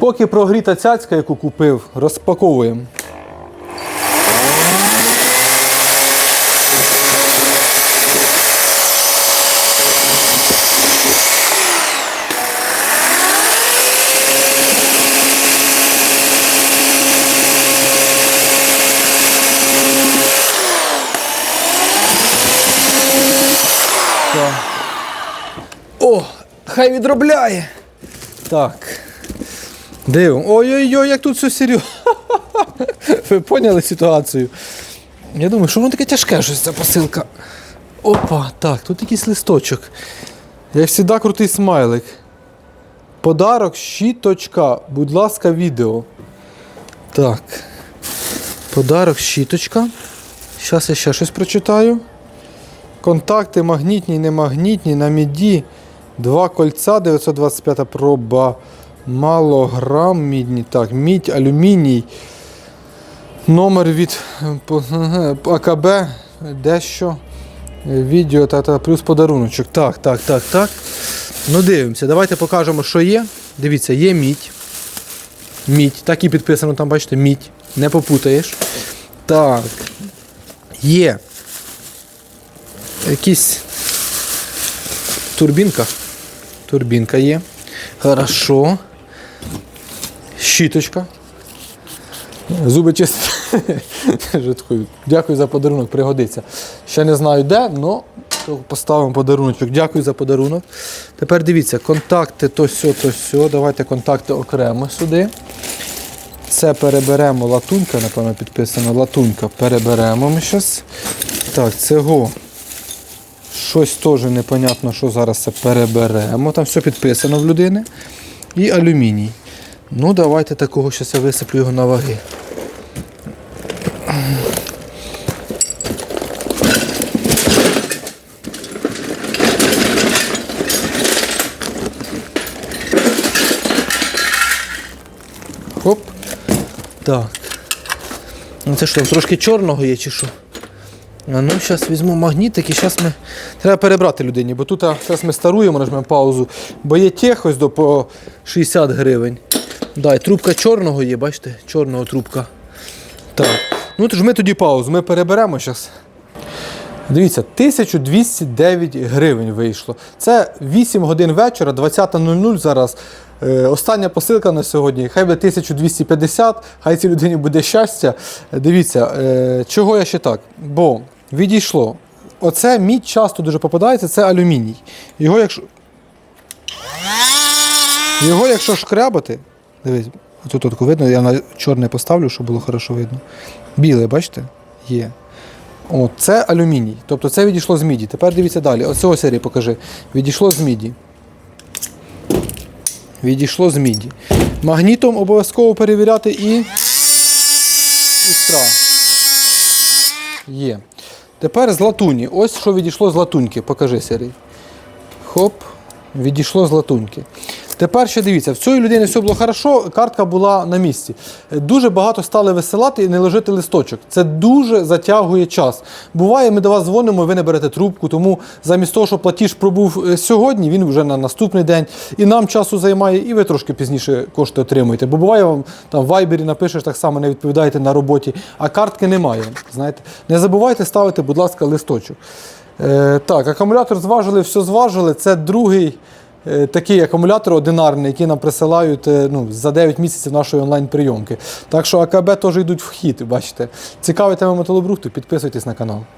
Поки прогріта цяцька, яку купив, розпаковуємо. О, хай відробляє. Так. Дивимо. Ой-ой-ой, як тут все серйозно. Ви поняли ситуацію? Я думаю, що воно таке тяжке щось ця посилка. Опа, так, тут якийсь листочок. Як завжди, крутий смайлик. Подарок, щіточка. Будь ласка, відео. Так. Подарок, щіточка. Зараз я ще щось прочитаю. Контакти магнітні, немагнітні, на міді. Два кольця 925 проба. Малограм мідні. Так, мідь, алюміній. Номер від е, е, АКБ. Дещо. Відео та, та плюс подаруночок. Так, так, так, так. Ну дивимося. Давайте покажемо, що є. Дивіться, є мідь. Мідь. Так і підписано там, бачите, мідь. Не попутаєш. Так. Є якісь турбінка. Турбінка є. Хорошо. Щіточка. Зуби чисті. Дякую за подарунок, пригодиться. Ще не знаю де, але поставимо подаруночок. Дякую за подарунок. Тепер дивіться, контакти то сьо, то сьо. Давайте контакти окремо сюди. Це переберемо латунька, напевно, підписано. Латунька переберемо ми зараз. Так, цього. Щось теж непонятно, що зараз це переберемо. Там все підписано в людини. І алюміній. Ну, давайте такого зараз я висиплю його на ваги. Хоп. Так. Ну це що, трошки чорного є чи що? А ну, зараз візьму магнітик і зараз ми. Треба перебрати людині, бо тут зараз ми старуємо, нажмемо паузу, бо є тех ось до по 60 гривень. Да, і трубка чорного є, бачите? Чорного трубка. Так. Ну тож ми тоді паузу, ми переберемо зараз. Дивіться, 1209 гривень вийшло. Це 8 годин вечора, 20.00 зараз. Е, остання посилка на сьогодні. Хай буде 1250, хай цій людині буде щастя. Дивіться, е, чого я ще так? Бо відійшло. Оце мідь часто дуже попадається, це алюміній. Його якщо. Його якщо шкрябати, дивись, тут от видно, я на чорне поставлю, щоб було хорошо видно. Біле, бачите? Є. О, це алюміній. Тобто це відійшло з міді. Тепер дивіться далі. Ось цього серії покажи. Відійшло з міді. Відійшло з міді. Магнітом обов'язково перевіряти і. Іскра. Є. Тепер з латуні. Ось що відійшло з латуньки. Покажи Сергій. Хоп. Відійшло з латуньки. Тепер ще дивіться, в цієї людини все було хорошо, картка була на місці. Дуже багато стали висилати і не ложити листочок. Це дуже затягує час. Буває, ми до вас дзвонимо, ви не берете трубку, тому замість того, щоб платіж пробув е, сьогодні, він вже на наступний день. І нам часу займає, і ви трошки пізніше кошти отримуєте. Бо буває вам там в вайбері напишеш так само, не відповідаєте на роботі, а картки немає. Знаєте, не забувайте ставити, будь ласка, листочок. Е, так, акумулятор зважили, все зважили. Це другий такий акумулятор одинарний, який нам присилають е, ну, за 9 місяців нашої онлайн-прийомки. Так що АКБ теж йдуть в хід, бачите. Цікаві тема металобрухту, підписуйтесь на канал.